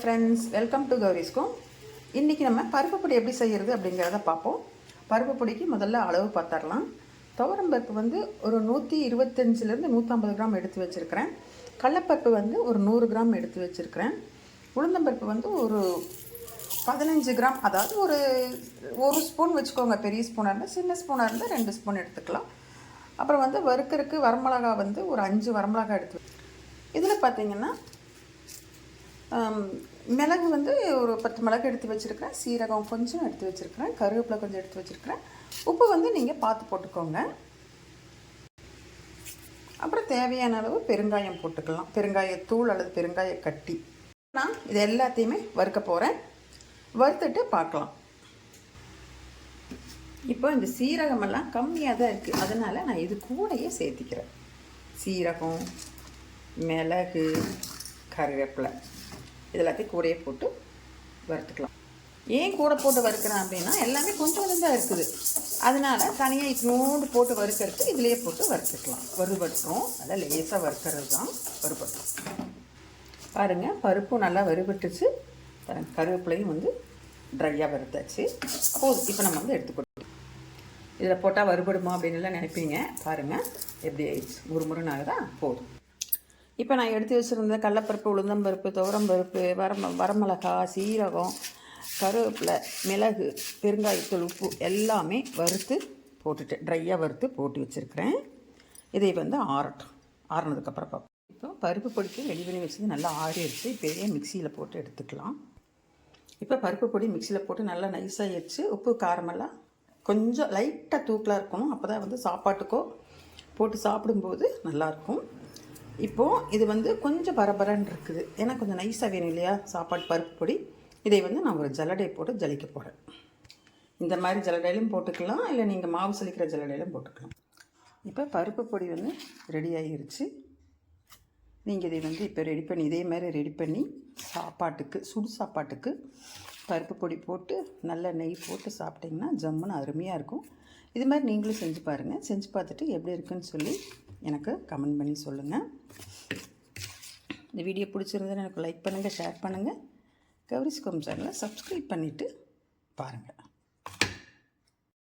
Friends welcome to கௌரிஸ்கோ இன்றைக்கி நம்ம பருப்பு பொடி எப்படி செய்கிறது அப்படிங்கிறத பார்ப்போம். பருப்பு பொடிக்கு முதல்ல அளவு பார்த்துடலாம். துவரம் பருப்பு வந்து ஒரு நூற்றி இருபத்தஞ்சிலேருந்து நூற்றம்பது கிராம் எடுத்து வச்சுருக்கிறேன். கடலப்பருப்பு வந்து ஒரு நூறு கிராம் எடுத்து வச்சுருக்கிறேன். உளுந்தம்பருப்பு வந்து ஒரு பதினஞ்சு கிராம் அதாவது ஒரு ஒரு ஸ்பூன் வச்சுக்கோங்க. பெரிய ஸ்பூனாக இருந்தால் சின்ன ஸ்பூனாக இருந்தால் ரெண்டு ஸ்பூன் எடுத்துக்கலாம். அப்புறம் வந்து வறுக்கிறதுக்கு வரமிளகா வந்து ஒரு அஞ்சு வரமிளகா எடுத்து இதில் பார்த்தீங்கன்னா மிளகு வந்து ஒரு பத்து மிளகு எடுத்து வச்சுருக்கிறேன். சீரகம் கொஞ்சம் எடுத்து வச்சுருக்கிறேன். கருவேப்பிலை கொஞ்சம் எடுத்து வச்சுருக்கிறேன். உப்பு வந்து நீங்கள் பார்த்து போட்டுக்கோங்க. அப்புறம் தேவையான அளவு பெருங்காயம் போட்டுக்கலாம். பெருங்காயத்தூள் அல்லது பெருங்காய கட்டி. நான் இது எல்லாத்தையுமே வறுக்க போகிறேன் வறுத்துட்டு பார்க்கலாம். இப்போ இந்த சீரகமெல்லாம் கம்மியாக தான் இருக்குது அதனால் நான் இது கூடயே சேர்த்திக்கிறேன். சீரகம் மிளகு கருவேப்பிலை. இதெல்லாத்தையும் கூடயே போட்டு வறுத்துக்கலாம். ஏன் கூட போட்டு வறுக்கிறேன் அப்படின்னா எல்லாமே கொஞ்சம் கொஞ்சம் தான் இருக்குது. அதனால தனியாக இட்னோண்டு போட்டு வறுக்கிறதுக்கு இதுலேயே போட்டு வறுத்துக்கலாம். வறுபட்டுரும். நல்லா லேசாக வறுக்கிறது தான் வறுபட்டுரும். பாருங்கள் பருப்பும் நல்லா வறுபட்டுச்சு. பாருங்கள் கருவேப்பிலையும் வந்து ட்ரையாக வறுத்தாச்சு. போதும். இப்போ நம்ம வந்து எடுத்து இதில் போட்டால் வறுபடுமா அப்படின்னுலாம் நினைப்பீங்க. பாருங்கள் எப்படி ஆயிடுச்சு. முறுமுறுன்னு ஆகுதா? போதும். இப்போ நான் எடுத்து வச்சுருந்த கடலப்பருப்பு உளுந்தம்பருப்பு துவரம்பருப்பு வரம வரமிளகா சீரகம் கருவேப்பிலை மிளகு பெருங்காயத்தூள் உப்பு எல்லாமே வறுத்து போட்டுட்டு ட்ரையாக வறுத்து போட்டு வச்சுருக்கிறேன். இதை வந்து ஆறட்டும். ஆறினதுக்கப்புறம் பார்ப்போம். இப்போ பருப்பு பொடிக்கு ரெடி பண்ணி வச்சது நல்லா ஆறிடுச்சு. இப்போயே மிக்சியில் போட்டு எடுத்துக்கலாம். இப்போ பருப்பு பொடி மிக்சியில் போட்டு நல்லா நைஸாக எரிச்சு உப்பு காரமெல்லாம் கொஞ்சம் லைட்டாக தூக்கலாக இருக்கணும். அப்போ தான் வந்து சாப்பாட்டுக்கோ போட்டு சாப்பிடும்போது நல்லாயிருக்கும் இப்போது இது வந்து கொஞ்சம் பரபரன்னு இருக்குது. ஏன்னா கொஞ்சம் நைஸாக வேணும் இல்லையா? சாப்பாடு பருப்பு பொடி. இதை வந்து நான் ஒரு ஜலடை போட்டு ஜலிக்க போகிறேன் இந்த மாதிரி ஜலடையிலும் போட்டுக்கலாம். இல்லை நீங்கள் மாவு சலிக்கிற ஜல்லடையிலும் போட்டுக்கலாம். இப்போ பருப்பு பொடி வந்து ரெடி ஆகிருச்சு நீங்கள் இதை வந்து இப்போ ரெடி பண்ணி இதே மாதிரி ரெடி பண்ணி சாப்பாட்டுக்கு சுடு சாப்பாட்டுக்கு பருப்பு பொடி போட்டு நல்ல நெய் போட்டு சாப்பிட்டிங்கன்னா ஜம்முன்னு அருமையாக இருக்கும். இது மாதிரி நீங்களும் செஞ்சு பாருங்கள் செஞ்சு பார்த்துட்டு எப்படி இருக்குன்னு சொல்லி எனக்கு கமெண்ட் பண்ணி சொல்லுங்கள் இந்த வீடியோ பிடிச்சிருந்தா எனக்கு லைக் பண்ணுங்கள் ஷேர் பண்ணுங்கள் கௌரிஸ் கோம் சேனலை சப்ஸ்கிரைப் பண்ணிவிட்டு பாருங்கள்